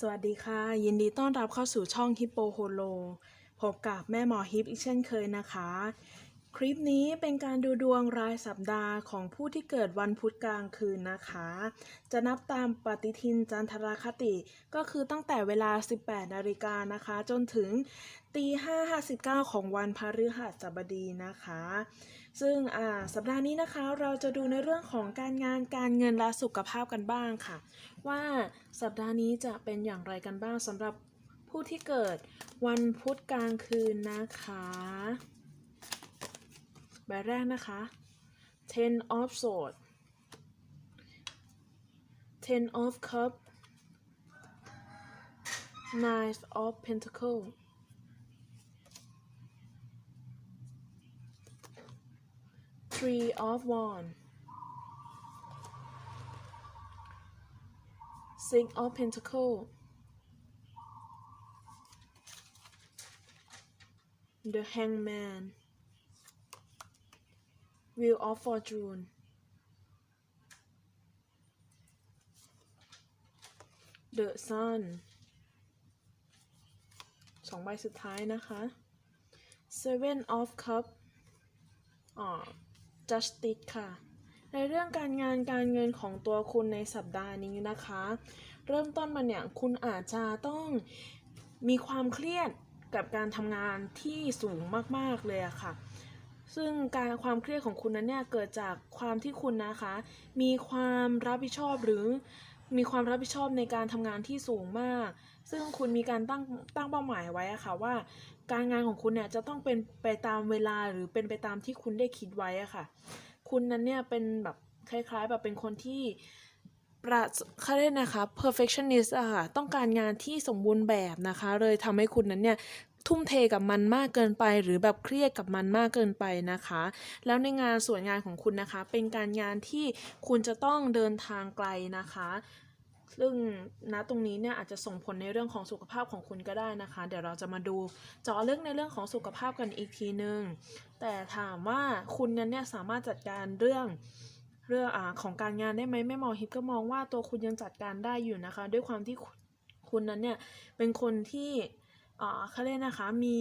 สวัสดีค่ะ ยินดีต้อนรับเข้าสู่ช่องฮิปโปโฮโลพบกับแม่หมอฮิปอีกเช่นเคยนะคะ คลิปนี้เป็นการดูดวงรายสัปดาห์ของผู้ที่เกิดวันพุธกลางคืนนะคะ จะนับตามปฏิทินจันทรคติก็คือตั้งแต่เวลา 18 นาฬิกานะคะ จนถึงตี5.59 ของวันพฤหัสบดีนะคะ ซึ่งอ่าสัปดาห์นี้นะคะเราจะดูในเรื่องของการงานการเงินและสุขภาพกันบ้างค่ะ ว่าสัปดาห์นี้จะเป็นอย่างไรกันบ้างสำหรับผู้ที่เกิดวันพุธกลางคืนนะคะ ใบแรกนะคะ ten of swords ten of cup nine of pentacle three of wand six of pentacle the hangman wheel of fortune the sun สองใบสุดท้ายนะคะ seven of cup อ่า justice ค่ะ ในเรื่องการงานการเงินของตัวคุณในสัปดาห์นี้นะคะ เริ่มต้นมาเนี่ยคุณอาจจะต้องมีความเครียดกับการทำงานที่สูงมากๆเลยอะค่ะ ซึ่งการความเครียดของคุณนั้นเนี่ยเกิดจากความที่คุณนะคะ มีความรับผิดชอบหรือมีความรับผิดชอบในการทำงานที่สูงมาก ซึ่งคุณมีการตั้งตั้งเป้าหมายไว้อะค่ะว่า การงานของคุณเนี่ยจะต้องเป็นไปตามเวลาหรือเป็นไปตามที่คุณได้คิดไว้อะค่ะ คุณนั้นเนี่ยเป็นแบบคล้ายๆ แบบเป็นคนที่ประเขาเรียกนะคะ perfectionist อะค่ะต้องการงานที่สมบูรณ์แบบนะคะ เลยทำให้คุณนั้นเนี่ยทุ่มเทกับมันมากเกินไปหรือแบบเครียดกับมันมากเกินไปนะคะ แล้วในงานส่วนงานของคุณนะคะ เป็นการงานที่คุณจะต้องเดินทางไกลนะคะ ซึ่งณตรงนี้เนี่ยอาจจะส่งผลในเรื่องของสุขภาพของคุณก็ได้นะคะ เดี๋ยวเราจะมาดูเจาะลึกในเรื่องของสุขภาพกันอีกทีนึง แต่ถามว่าคุณนั้นเนี่ยสามารถจัดการเรื่องเรื่องอาของการงานได้ไหมแม่หมอฮิปก็มองว่าตัวคุณยังจัดการได้อยู่นะคะ ด้วยความที่คุณนั้นเนี่ยเป็นคนที่ เขาเรียกนะคะมี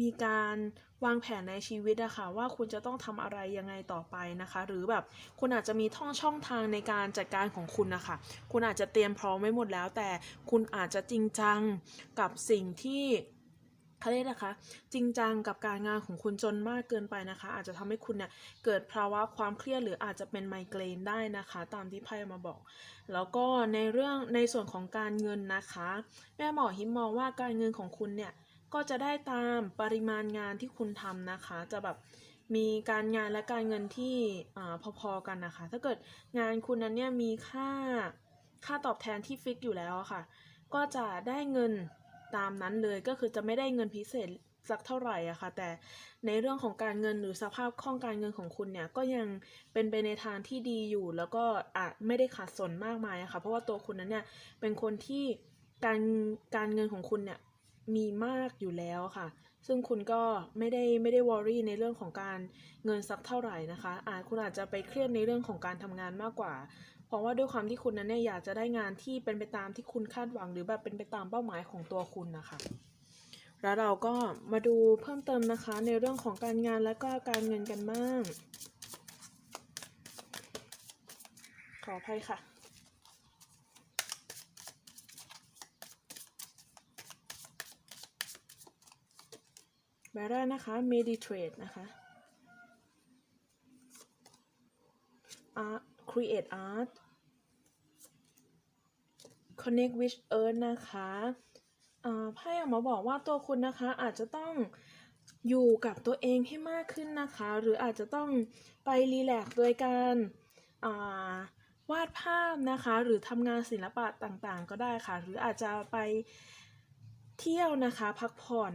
มีการวางแผนในชีวิตอะค่ะว่าคุณจะต้องทำอะไรยังไงต่อไปนะคะ หรือแบบคุณอาจจะมีท่องช่องทางในการจัดการของคุณนะคะคุณอาจจะเตรียมพร้อมไว้หมดแล้ว แต่คุณอาจจะจริงจังกับสิ่งที่ เขาเรียกนะคะ จริงจังกับการงานของคุณจนมากเกินไปนะคะ อาจจะทำให้คุณเนี่ยเกิดภาวะความเครียดหรืออาจจะเป็นไมเกรนได้นะคะ ตามที่ไพ่มาบอก แล้วก็ในเรื่องในส่วนของการเงินนะคะ แม่หมอฮิมมองว่าการเงินของคุณเนี่ยก็จะได้ตามปริมาณงานที่คุณทำนะคะ จะแบบมีการงานและการเงินที่พอๆกันนะคะ ถ้าเกิดงานคุณนั้นเนี่ยมีค่าค่าตอบแทนที่ฟิกอยู่แล้วค่ะ ก็จะได้เงิน ตามนั้นเลยก็คือจะไม่ได้เงินพิเศษสักเท่าไหร่อะค่ะ แต่ในเรื่องของการเงินหรือสภาพคล่องการเงินของคุณเนี่ยก็ยังเป็นไปในทางที่ดีอยู่ แล้วก็อาจไม่ได้ขาดสนมากมายอะค่ะ เพราะว่าตัวคุณนั้นเนี่ยเป็นคนที่การการเงินของคุณเนี่ยมีมากอยู่แล้วค่ะ ซึ่งคุณก็ไม่ได้ไม่ได้วอรี่ในเรื่องของการเงินสักเท่าไหร่นะคะอาจคุณอาจจะไปเครียดในเรื่องของการทำงานมากกว่า เพราะว่าด้วยความที่คุณนั้นเนี่ยอยากจะได้งานที่เป็นไปตามที่คุณคาดหวัง หรือแบบเป็นไปตามเป้าหมายของตัวคุณนะคะแล้วเราก็มาดูเพิ่มเติมนะคะ ในเรื่องของการงานและก็การเงินกันบ้าง ขออภัยค่ะใบแรกนะคะ meditate นะคะ art create art connect with earth นะคะไพ่ออกมาบอกว่าตัวคุณนะคะอาจจะต้องอยู่กับตัวเองให้มากขึ้นนะคะ หรืออาจจะต้องไปรีแลกซ์โดยการาวาดภาพนะคะ หรือทำงานศิลปะต่างๆ ก็ได้ค่ะ หรืออาจจะไปเที่ยวนะคะพักผ่อน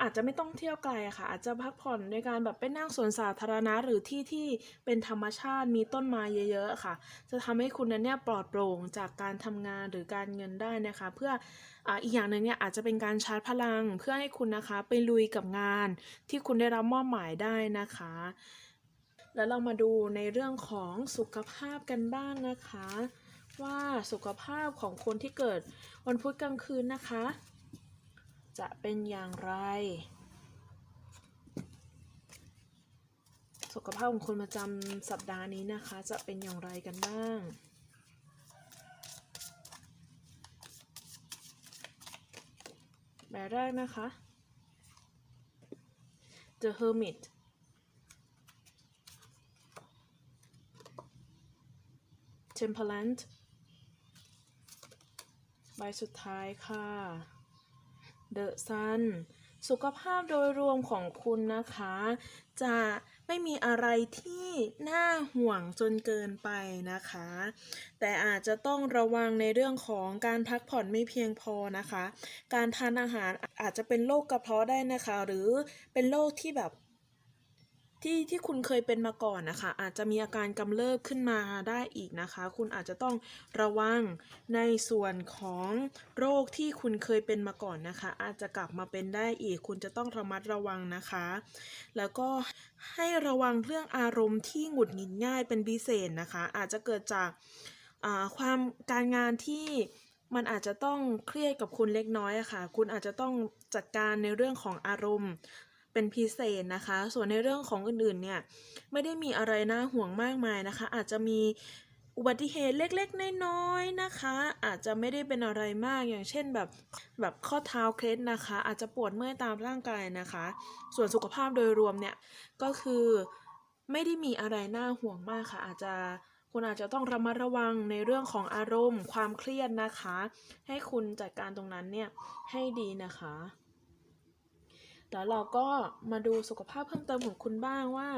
อาจจะไม่ต้องเที่ยวไกลอะค่ะ อาจจะพักผ่อนในการแบบไปนั่งสวนสาธารณะ หรือที่ที่เป็นธรรมชาติมีต้นไม้เยอะ ๆอะค่ะ จะทำให้คุณนั้นเนี่ยปลอดโปร่งจากการทำงานหรือการเงินได้นะคะ เพื่ออ่าอีกอย่างหนึ่งเนี่ยอาจจะเป็นการชาร์จพลังเพื่อให้คุณนะคะไปลุยกับงานที่คุณได้รับมอบหมายได้นะคะ แล้วเรามาดูในเรื่องของสุขภาพกันบ้างนะคะ ว่าสุขภาพของคนที่เกิดวันพุธกลางคืนนะคะ จะเป็นอย่างไร สุขภาพของคนประจำสัปดาห์นี้นะคะ จะเป็นอย่างไรกันบ้างแบบแรกนะคะ The Hermit Temperance ใบสุดท้ายค่ะ The Sun สุขภาพโดยรวมของคุณนะคะ จะไม่มีอะไรที่น่าห่วงจนเกินไปนะคะ แต่อาจจะต้องระวังในเรื่องของการพักผ่อนไม่เพียงพอนะคะ การทานอาหารอาจจะเป็นโรคกระเพาะได้นะคะ หรือเป็นโรคที่แบบ ที่ที่คุณเคยเป็นมาก่อนนะคะ อาจจะมีอาการกำเริบขึ้นมาได้อีกนะคะ คุณอาจจะต้องระวังในส่วนของโรคที่คุณเคยเป็นมาก่อนนะคะ อาจจะกลับมาเป็นได้อีก คุณจะต้องระมัดระวังนะคะ แล้วก็ให้ระวังเรื่องอารมณ์ที่หงุดหงิดง่ายเป็นพิเศษนะคะ อาจจะเกิดจากความการงานที่มันอาจจะต้องเครียดกับคุณเล็กน้อยอะค่ะ คุณอาจจะต้องจัดการในเรื่องของอารมณ์ เป็นพิเศษนะคะ ส่วนในเรื่องของอื่นๆเนี่ยไม่ได้มีอะไรน่าห่วงมากมายนะคะ อาจจะมีอุบัติเหตุเล็กๆ น้อยๆนะคะ อาจจะไม่ได้เป็นอะไรมากอย่างเช่นแบบแบบข้อเท้าเคล็ดนะคะ อาจจะปวดเมื่อยตามร่างกายนะคะ ส่วนสุขภาพโดยรวมเนี่ยก็คือไม่ได้มีอะไรน่าห่วงมากค่ะ อาจจะคุณอาจจะต้องระมัดระวังในเรื่องของอารมณ์ ความเครียดนะคะ ให้คุณจัดการตรงนั้นเนี่ยให้ดีนะคะ แล้วเราก็มาดูสุขภาพเพิ่มเติมของคุณบ้างว่า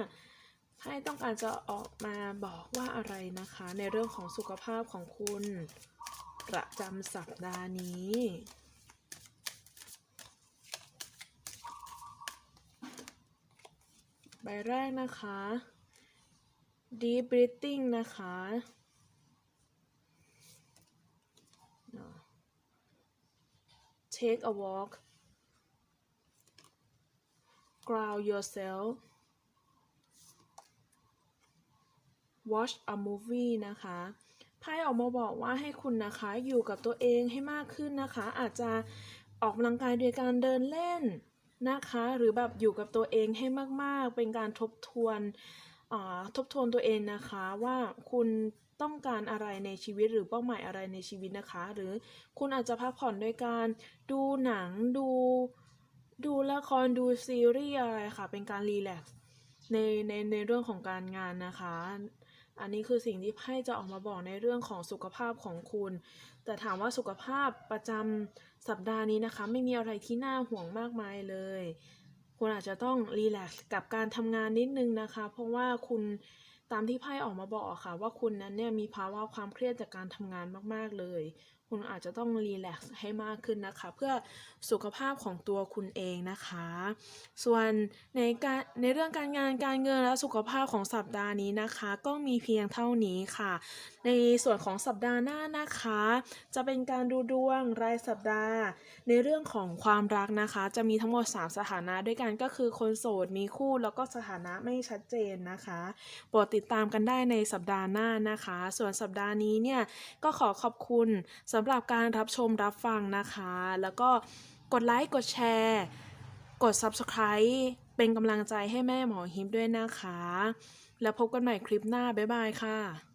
ไพ่ต้องการจะออกมาบอกว่าอะไรนะคะ ในเรื่องของสุขภาพของคุณประจำสัปดาห์นี้ใบแรกนะคะ deep breathing นะคะ take a walk ground yourself watch a movie นะคะไพ่ออกมาบอกว่าให้คุณนะคะอยู่กับตัวเองให้มากขึ้นนะคะ อาจจะออกกำลังกายโดยการเดินเล่นนะคะ หรือแบบอยู่กับตัวเองให้มากๆ เป็นการทบทวนทบทวนตัวเองนะคะว่าคุณต้องการอะไรในชีวิตหรือเป้าหมายอะไรในชีวิตนะคะ หรือคุณอาจจะพักผ่อนโดยการดูหนังดู ละครดูซีรีส์อะไรค่ะ เป็นการรีแลกซ์ในในในเรื่องของการงานนะคะ อันนี้คือสิ่งที่ไพ่จะออกมาบอกในเรื่องของสุขภาพของคุณ แต่ถามว่าสุขภาพประจำสัปดาห์นี้นะคะ ไม่มีอะไรที่น่าห่วงมากมายเลย คุณอาจจะต้องรีแลกซ์กับการทำงานนิดนึงนะคะ เพราะว่าคุณตามที่ไพ่ออกมาบอกค่ะ ว่าคุณนั้นเนี่ยมีภาวะความเครียดจากการทำงานมาก ๆ เลย คุณอาจจะต้องรีแลกซ์ให้มากขึ้นนะคะ เพื่อสุขภาพของตัวคุณเองนะคะ ส่วนในการในเรื่องการงานการเงินและสุขภาพของสัปดาห์นี้นะคะ ก็มีเพียงเท่านี้ค่ะ ในส่วนของสัปดาห์หน้านะคะ จะเป็นการดูดวงรายสัปดาห์ ในเรื่องของความรักนะคะ จะมีทั้งหมด 3 สถานะด้วยกันก็คือคนโสดมีคู่แล้วก็สถานะไม่ชัดเจนนะคะโปรดติดตามกันได้ในสัปดาห์หน้านะคะ ส่วนสัปดาห์นี้เนี่ยก็ขอขอบคุณสำหรับการรับชมรับฟังนะคะ แล้วก็กดไลค์กดแชร์ กด subscribe เป็นกำลังใจให้แม่หมอฮิปด้วยนะคะ แล้วพบกันใหม่คลิปหน้า บ๊ายบายค่ะ